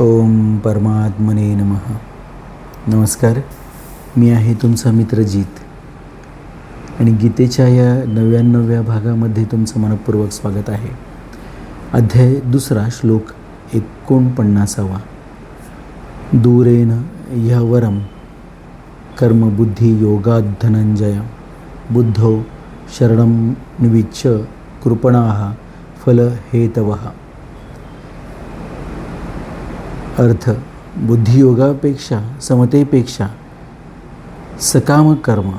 ओम परमात्मने नमः. नमस्कार मी आहे तुमचा मित्र जीत. आणि गीतेच्या या नव्याण्णव्या भागामध्ये तुमचं मनपूर्वक स्वागत आहे. अध्याय दुसरा श्लोक एकोणपन्नासावा. दूरेन ह्यवरम कर्मबुद्धी योगात धनंजय बुद्धो शरणं निविच्य कृपणाः फलहेतवः अर्थ बुद्धियोगापेक्षा समतेपेक्षा सकाम कर्म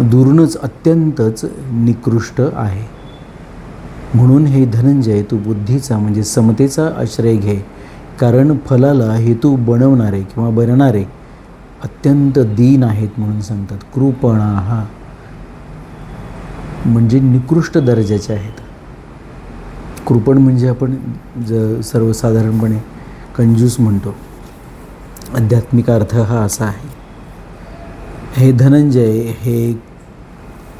दुरूनच अत्यंतच निकृष्ट आहे. म्हणून हे धनंजय तू बुद्धीचा म्हणजे समतेचा आश्रय घे. कारण फलाला हेतू बनवणारे किंवा बनणारे अत्यंत दीन आहेत म्हणून सांगतात. कृपणा. हा म्हणजे निकृष्ट दर्जाचे आहेत. कृपण म्हणजे आपण ज सर्वसाधारणपणे कंजूस म्हणतो. आध्यात्मिक अर्थ हा असा आहे. हे धनंजय हे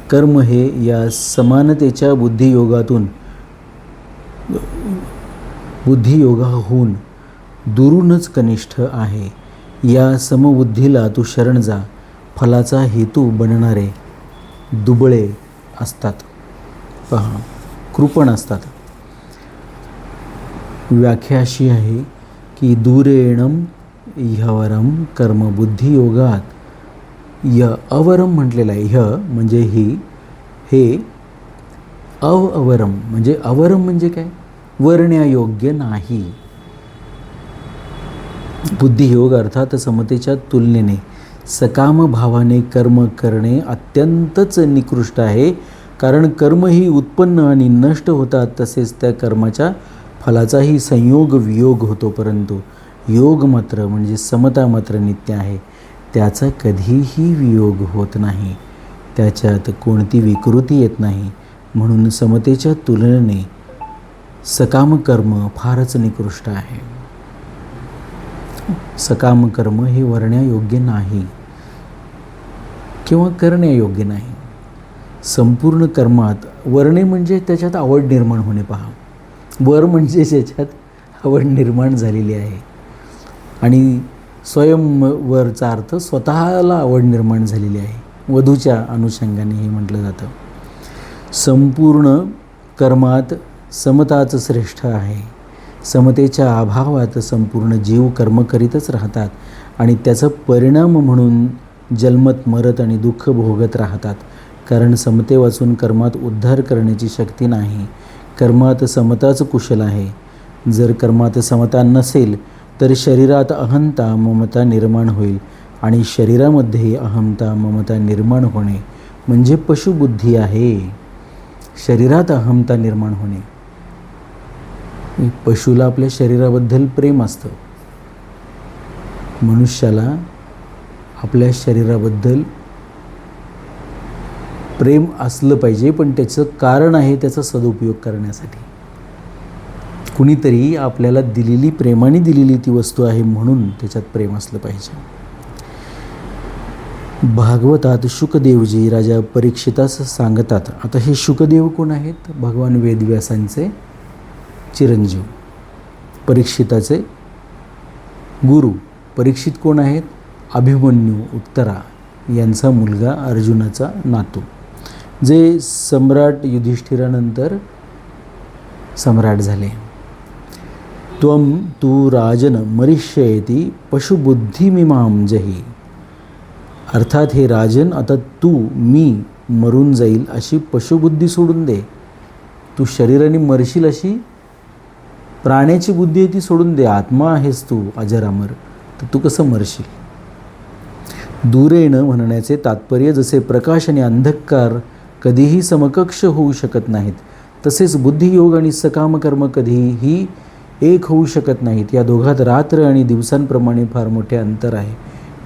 कर्म हे या समानतेच्या बुद्धियोगातून बुद्धियोगाहून दुरूनच कनिष्ठ आहे. या समबुद्धीला तू शरण जा. फलाचा हेतू बनणारे दुबळे असतात. पहा कृपण असतात. व्याख्या अशी आहे की दूरेणम ह्यवरम कर्मबुद्धियोगात य अवरम म्हटलेलं आहे. ह्य म्हणजे ही. हे अव अवरम म्हणजे अवरम म्हणजे काय? वर्ण्यायोग्य नाही. बुद्धियोग अर्थात समतेच्या तुलनेने सकाम भावाने कर्म करणे अत्यंतच निकृष्ट आहे. कारण कर्म ही उत्पन्न आणि नष्ट होतात तसेच त्या कर्माच्या फलाचाही संयोग वियोग होतो परंतु योग मात्र म्हणजे समता मात्र नित्य आहे. त्याचा कधीही वियोग होत नाही. त्याच्यात कोणती विकृती येत नाही. म्हणून समतेच्या तुलनेने सकाम कर्म फारच निकृष्ट आहे. सकाम कर्म हे वर्ण्यायोग्य नाही किंवा करण्यायोग्य नाही. संपूर्ण कर्मात वर्णे म्हणजे त्याच्यात आवड निर्माण होणे पहा. वर म्हणजे ज्याच्यात आवड निर्माण झालेली आहे. आणि स्वयं वरचा अर्थ स्वतःला आवड निर्माण झालेली आहे. वधूच्या अनुषंगाने हे म्हटलं जातं. संपूर्ण कर्मात समताच श्रेष्ठ आहे. समतेच्या अभावात संपूर्ण जीव कर्म करीतच राहतात आणि त्याचा परिणाम म्हणून जन्मत मरत आणि दुःख भोगत राहतात. कारण समते वाचून कर्मात उद्धार करण्याची शक्ती नाही. कर्मात समताच कुशल आहे. जर कर्मात समता नसेल तर शरीरात अहंता ममता निर्माण होईल आणि शरीरामध्ये अहमता ममता निर्माण होणे म्हणजे पशुबुद्धी आहे. शरीरात अहमता निर्माण होणे. पशुला आपल्या शरीराबद्दल प्रेम असतं. मनुष्याला आपल्या शरीराबद्दल प्रेम असलं पाहिजे पण त्याचं कारण आहे त्याचा सदुपयोग करण्यासाठी. कुणीतरी आपल्याला दिलेली प्रेमाने दिलेली ती वस्तू आहे म्हणून त्याच्यात प्रेम असलं पाहिजे. भागवतात शुकदेवजी राजा परीक्षितास सांगतात आता हे शुकदेव कोण आहेत? भगवान वेदव्यासांचे चिरंजीव. परीक्षिताचे गुरु परीक्षित कोण आहेत? अभिमन्यू उत्तरा यांचा मुलगा अर्जुनाचा नातू. जे सम्राट युधिष्ठिरानंतर सम्राट झाले. त्वम तू राजन मरिष्ययती पशुबुद्धिमिमाम जही. अर्थात हे राजन आता तू मी मरून जाईल अशी पशुबुद्धी सोडून दे. तू शरीराने मरशील अशी प्राण्याची बुद्धी आहे ती सोडून दे. आत्मा आहेस तू अजरामर. तर तू कसं मरशील? दुरेण म्हणण्याचे तात्पर्य जसे प्रकाश आणि अंधकार कधीही समकक्ष होऊ शकत नाहीत. तसेच बुद्धियोग आणि सकाम कर्म कधीही एक होऊ शकत नाहीत. या दोघात रात्र आणि दिवसांप्रमाणे फार मोठे अंतर आहे.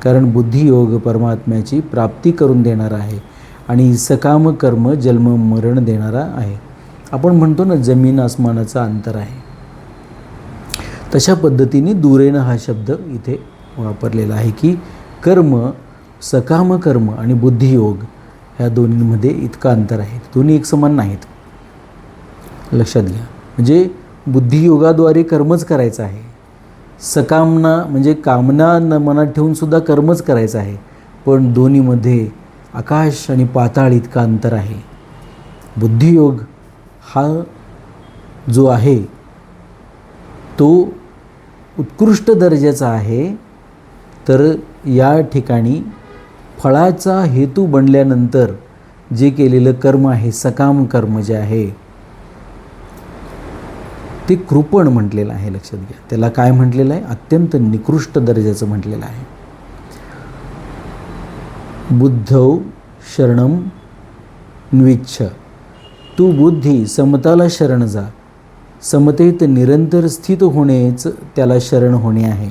कारण बुद्धियोग परमात्म्याची प्राप्ती करून देणारा आहे आणि सकाम कर्म जन्म मरण देणारा आहे. आपण म्हणतो ना जमीन आसमानाचा अंतर आहे. तशा पद्धतीने दुरेनं हा शब्द इथे वापरलेला आहे की कर्म सकाम कर्म आणि बुद्धियोग ह्या दोन्हींमध्ये इतकं अंतर आहे. दोन्ही एक समान नाहीत. लक्षात घ्या. म्हणजे बुद्धियोगाद्वारे कर्मच करायचं आहे. सकामना म्हणजे कामना न मनात ठेवूनसुद्धा कर्मच करायचं आहे. पण दोन्हीमध्ये आकाश आणि पाताळ इतका अंतर आहे. बुद्धियोग हा जो आहे तो उत्कृष्ट दर्जाचा आहे. तर या ठिकाणी फळाचा हेतू बनल्यानंतर जे केलेलं कर्म आहे सकाम कर्म जे आहे ते कृपण म्हटलेलं आहे लक्षात घ्या. त्याला काय म्हटलेलं आहे? अत्यंत निकृष्ट दर्जाचं म्हटलेलं आहे. बुद्धौ शरणम न्विच्छ. तू बुद्धी समताला शरण जा. समतेत निरंतर स्थित होणेच त्याला शरण होणे आहे.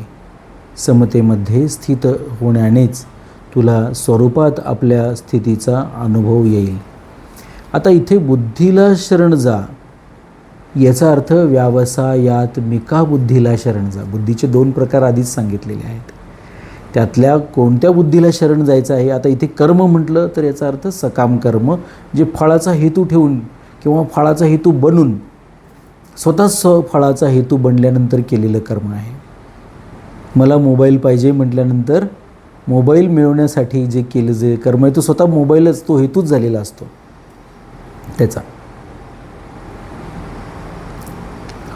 समतेमध्ये स्थित होण्यानेच तुला स्वरूपात आपल्या स्थितीचा अनुभव येईल. आता इथे बुद्धीला शरण जा. याचा अर्थ व्यावसायात्मिका बुद्धीला शरण जा. बुद्धीचे दोन प्रकार आधीच सांगितलेले आहेत. त्यातल्या कोणत्या बुद्धीला शरण जायचं आहे? आता इथे कर्म म्हटलं तर याचा अर्थ सकाम कर्म जे फळाचा हेतू ठेवून किंवा फळाचा हेतू बनून स्वतः स्व फळाचा हेतू बनल्यानंतर केलेलं कर्म आहे. मला मोबाईल पाहिजे म्हटल्यानंतर मोबाईल मिळवण्यासाठी जे केलं जे कर्म आहे तो स्वतः मोबाईलच तो हेतूच झालेला असतो. त्याचा.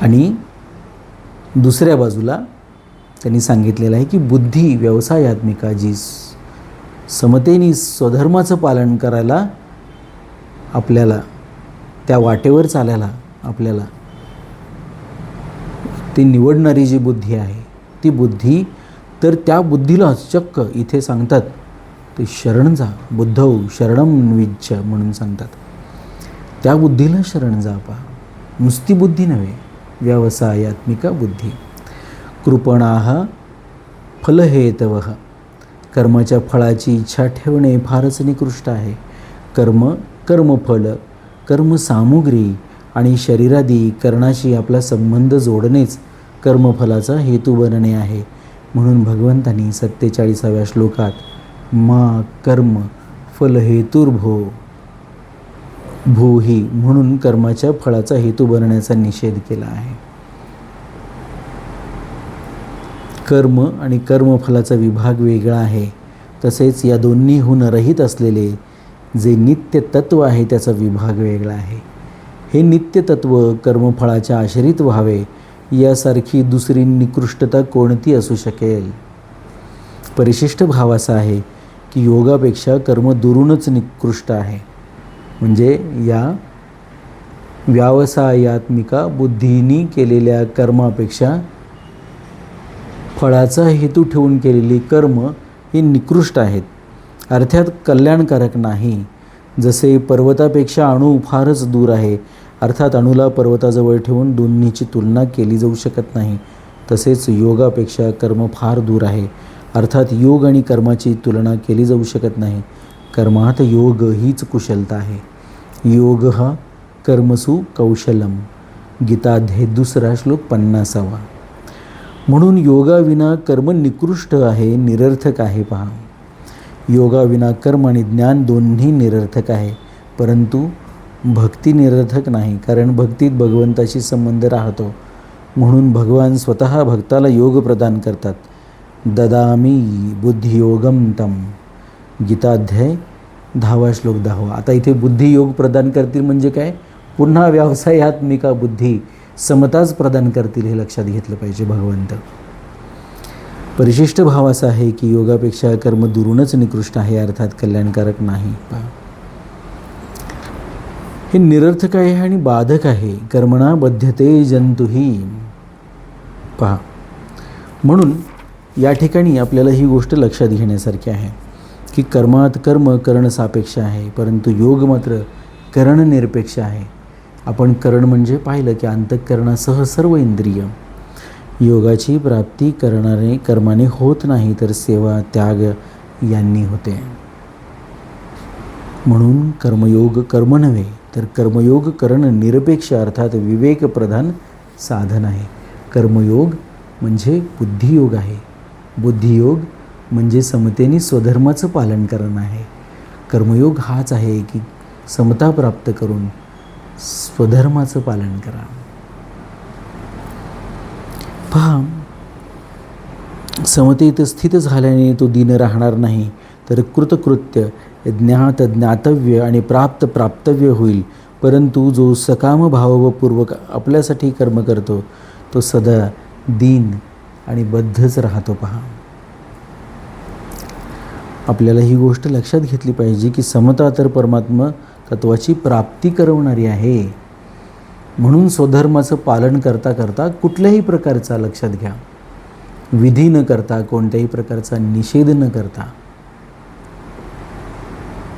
आणि दुसऱ्या बाजूला त्यांनी सांगितलेलं आहे की बुद्धी व्यवसायात्मिका जी समतेने स्वधर्माचं पालन करायला आपल्याला त्या वाटेवर चालायला आपल्याला ती निवडणारी जी बुद्धी आहे ती बुद्धी तर त्या बुद्धीला चक्क इथे सांगतात ते शरण जा बुद्धौ शरणम विच्छ म्हणून सांगतात. त्या बुद्धीला शरण जा पा नुसती बुद्धी नव्हे व्यवसायात्मिका बुद्धी. कृपणाह फलहेतव. कर्माच्या फळाची इच्छा ठेवणे फारच निकृष्ट आहे. कर्म कर्मफल कर्मसामुग्री आणि शरीरादी कर्णाशी आपला संबंध जोडणेच कर्मफलाचा हेतू बनणे आहे. म्हणून भगवंतांनी सत्तेचाळीसाव्या श्लोकात मा कर्म फल हेतुर्भो भूही म्हणून कर्माच्या फळाचा हेतू बनण्याचा निषेध केला आहे. कर्म आणि कर्मफलाचा विभाग वेगळा आहे. तसेच या दोन्हीहून रहित असलेले जे नित्य तत्व आहे त्याचा विभाग वेगळा आहे. हे नित्य तत्व कर्मफळाच्या आश्रित व्हावे यासारखी दुसरी निकृष्टता कोणती असू शकेल? परिशिष्ट भाव असा आहे की योगापेक्षा कर्म दुरूनच निकृष्ट आहे. म्हणजे या व्यावसायात्मिका बुद्धीनी केलेल्या कर्मापेक्षा फळाचा हेतू ठेवून केलेली कर्म ही निकृष्ट आहेत. अर्थात कल्याणकारक नाही. जसे पर्वतापेक्षा अणू फारच दूर आहे अर्थात अणूला पर्वताजवळ ठेवून दोन्हीची तुलना केली जाऊ शकत नाही. तसेच योगापेक्षा कर्म फार दूर आहे. अर्थात योग आणि कर्माची तुलना केली जाऊ शकत नाही. कर्मात योग हीच कुशलता आहे. योग हा कर्मसु कौशलम. हे दुसरा श्लोक पन्नासावा. म्हणून योगाविना कर्म निकृष्ट आहे निरर्थक आहे पहा. योगाविना कर्म आणि ज्ञान दोन्ही निरर्थक आहे. परंतु भक्ती निरर्थक नाही कारण भक्तीत भगवंताशी संबंध राहतो. म्हणून भगवान स्वतः भक्ताला योग प्रदान करतात. ददामी बुद्धियोगम तम. गीताध्याय दहावा श्लोक दहावा. आता इथे बुद्धियोग प्रदान करतील म्हणजे काय? पुन्हा व्यवसायात्मिका बुद्धी समताच प्रदान करतील हे लक्षात घेतलं पाहिजे भगवंत. परिशिष्ट भाव असा आहे की योगापेक्षा कर्म दुरूनच निकृष्ट आहे अर्थात कल्याणकारक नाही. पा हे निरर्थक आहे आणि बाधक आहे. कर्मणा बध्यते जंतुही. पहा. म्हणून या ठिकाणी आपल्याला ही गोष्ट लक्षात घेण्यासारखी आहे की कर्मात कर्म करण सापेक्ष आहे परंतु योग मात्र करण निरपेक्ष आहे. आपण करण म्हणजे पाहिलं की अंतःकरणासह सर्व इंद्रिय. योगाची प्राप्ती करणारे कर्माने होत नाही तर सेवा त्याग यांनी होते. म्हणून कर्मयोग कर्म नव्हे तर कर्मयोग करणं निरपेक्ष अर्थात विवेकप्रधान साधन आहे. कर्मयोग म्हणजे बुद्धियोग आहे. बुद्धियोग म्हणजे समतेने स्वधर्माचं पालन करणं आहे. कर्मयोग हाच आहे की समता प्राप्त करून स्वधर्माचं पालन करा. पहा समतेत स्थित झाल्याने तो दिन राहणार नाही तर कृतकृत्य ज्ञात ज्ञातव्य आणि प्राप्त प्राप्तव्य होईल. परंतु जो सकाम भावपूर्वक आपल्यासाठी कर्म करतो तो सदा दीन आणि बद्धच राहतो पहा. आपल्याला ही गोष्ट लक्षात घेतली पाहिजे की समता तर परमात्मा तत्वाची प्राप्ती करवणारी आहे. म्हणून स्वधर्माचं पालन करता करता कुठल्याही प्रकारचा लक्षात घ्या. विधी न करता कोणत्याही प्रकारचा निषेध न करता.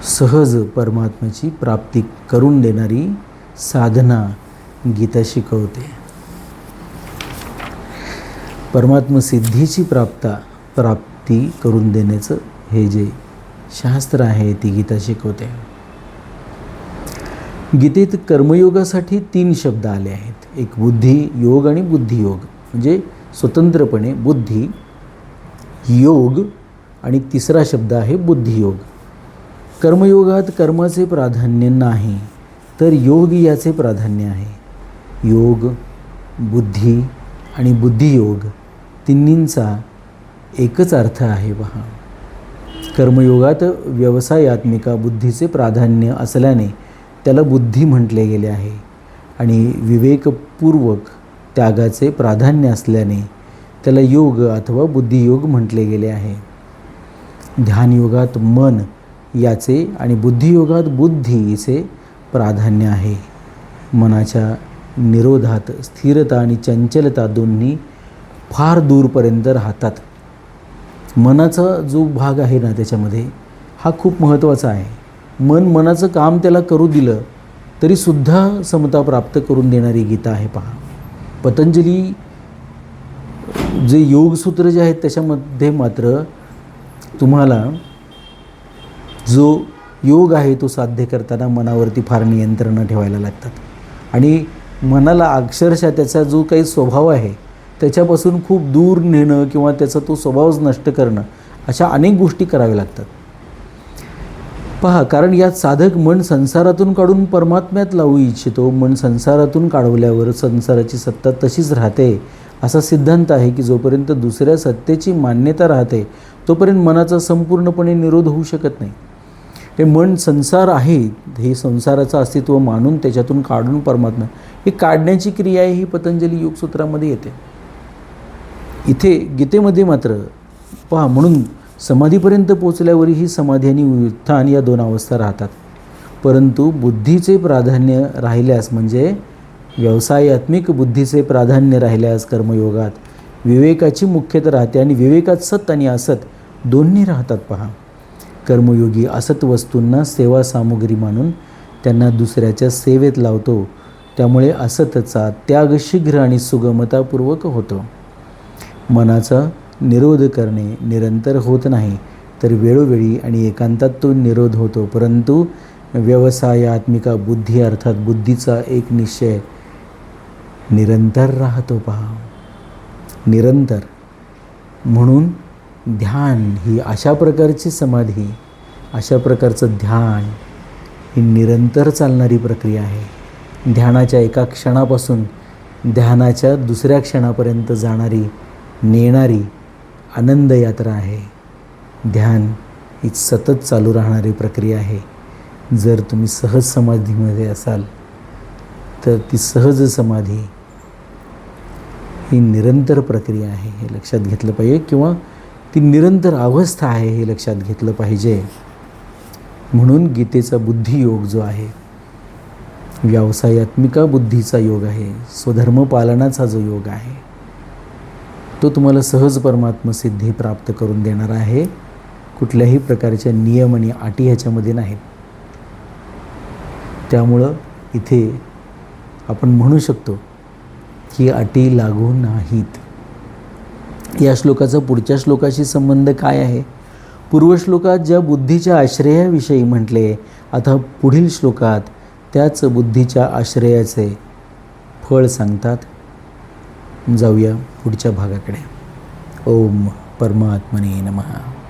सहज परमात्म्याची प्राप्ती करून देणारी साधना गीता शिकवते. परमात्म सिद्धीची प्राप्ता प्राप्ती करून देण्याचं हे जे शास्त्र आहे ती गीता शिकवते. गीतेत कर्मयोगासाठी तीन शब्द आले आहेत. एक बुद्धी योग आणि बुद्धियोग म्हणजे स्वतंत्रपणे बुद्धी योग आणि तिसरा शब्द आहे बुद्धियोग कर्मयोगात कर्माचे प्राधान्य नाही तर योग याचे प्राधान्य आहे. योग बुद्धी आणि बुद्धियोग तिन्हींचा एकच अर्थ आहे पहा कर्मयोगात व्यवसायात्मिका बुद्धीचे प्राधान्य असल्याने त्याला बुद्धी म्हटले गेले आहे आणि विवेकपूर्वक त्यागाचे प्राधान्य असल्याने त्याला योग अथवा बुद्धियोग म्हटले गेले आहे. ध्यानयोगात मन याचे आणि बुद्धियोगात बुद्धीचे प्राधान्य आहे. मनाच्या निरोधात स्थिरता आणि चंचलता दोन्ही फार दूरपर्यंत राहतात. मनाचा जो भाग आहे ना त्याच्यामध्ये हा खूप महत्त्वाचा आहे. मन मनाचं काम त्याला करू दिलं तरीसुद्धा समता प्राप्त करून देणारी गीता आहे पहा. पतंजली जे योगसूत्र जे आहेत त्याच्यामध्ये मात्र तुम्हाला जो योग आहे तो साध्य करताना मनावरती फार नियंत्रणं ठेवायला लागतात. आणि मनाला अक्षरशः त्याचा जो काही स्वभाव आहे त्याच्यापासून खूप दूर नेणं किंवा त्याचा तो स्वभावच नष्ट करणं अशा अनेक गोष्टी कराव्या लागतात. पहा कारण यात साधक मन संसारातून काढून परमात्म्यात लावू इच्छितो मन संसारातून काढवल्यावर संसाराची सत्ता तशीच राहते असा सिद्धांत आहे की जोपर्यंत दुसऱ्या सत्तेची मान्यता राहते तोपर्यंत मनाचा संपूर्णपणे निरोध होऊ शकत नाही. हे मन संसार आहे हे संसाराचं अस्तित्व मानून त्याच्यातून काढून परमात्मा. ही काढण्याची क्रिया ही पतंजली योगसूत्रामध्ये येते. इथे गीतेमध्ये मात्र पहा म्हणून समाधीपर्यंत पोचल्यावरही ही समाधी आणि उत्थान या दोन अवस्था राहतात. परंतु बुद्धीचे प्राधान्य राहिल्यास म्हणजे व्यवसायात्मिक बुद्धीचे प्राधान्य राहिल्यास कर्मयोगात विवेकाची मुख्यता राहते आणि विवेकात सत आणि असत दोन्ही राहतात पहा. कर्मयोगी असत वस्तूंना सेवा सामुग्री मानून त्यांना दुसऱ्याच्या सेवेत लावतो. त्यामुळे असतचा त्याग शीघ्र आणि सुगमतापूर्वक होतो. मनाचा निरोध करणे निरंतर होत नाही तर वेळोवेळी आणि एकांतात तो निरोध होतो. परंतु व्यवसायात्मिका बुद्धी अर्थात बुद्धीचा एक निश्चय निरंतर राहतो पहा. निरंतर. म्हणून ध्यान ही अशा प्रकारची समाधी अशा प्रकारचं ध्यान ही निरंतर चालणारी प्रक्रिया आहे. ध्यानाच्या एका क्षणापासून ध्यानाच्या दुसऱ्या क्षणापर्यंत जाणारी नेणारी आनंद यात्रा आहे. ध्यान ही सतत चालू राहणारी प्रक्रिया आहे. जर तुम्ही सहज समाधीमध्ये असाल तर ती सहज समाधी ही निरंतर प्रक्रिया आहे हे लक्षात घेतलं पाहिजे किंवा ती निरंतर अवस्था आहे हे लक्षात घेतलं पाहिजे. म्हणून गीतेचा बुद्धियोग जो आहे व्यवसायात्मिका बुद्धीचा योग आहे स्वधर्मपालनाचा जो योग आहे तो तुम्हाला सहज परमात्म सिद्धी प्राप्त करून देणार आहे कुठल्याही प्रकारच्या नियम आणि अटी ह्याच्यामध्ये नाहीत. त्यामुळं इथे आपण म्हणू शकतो की अटी लागू नाहीत. या श्लोकाचा पुढच्या श्लोकाशी संबंध काय आहे? पूर्वश्लोकात ज्या बुद्धीच्या आश्रयाविषयी म्हटले आता पुढील श्लोकात त्याच बुद्धीच्या आश्रयाचे फळ सांगतात. जाऊया पुढच्या भागाकडे. ओम परमात्मने नमः.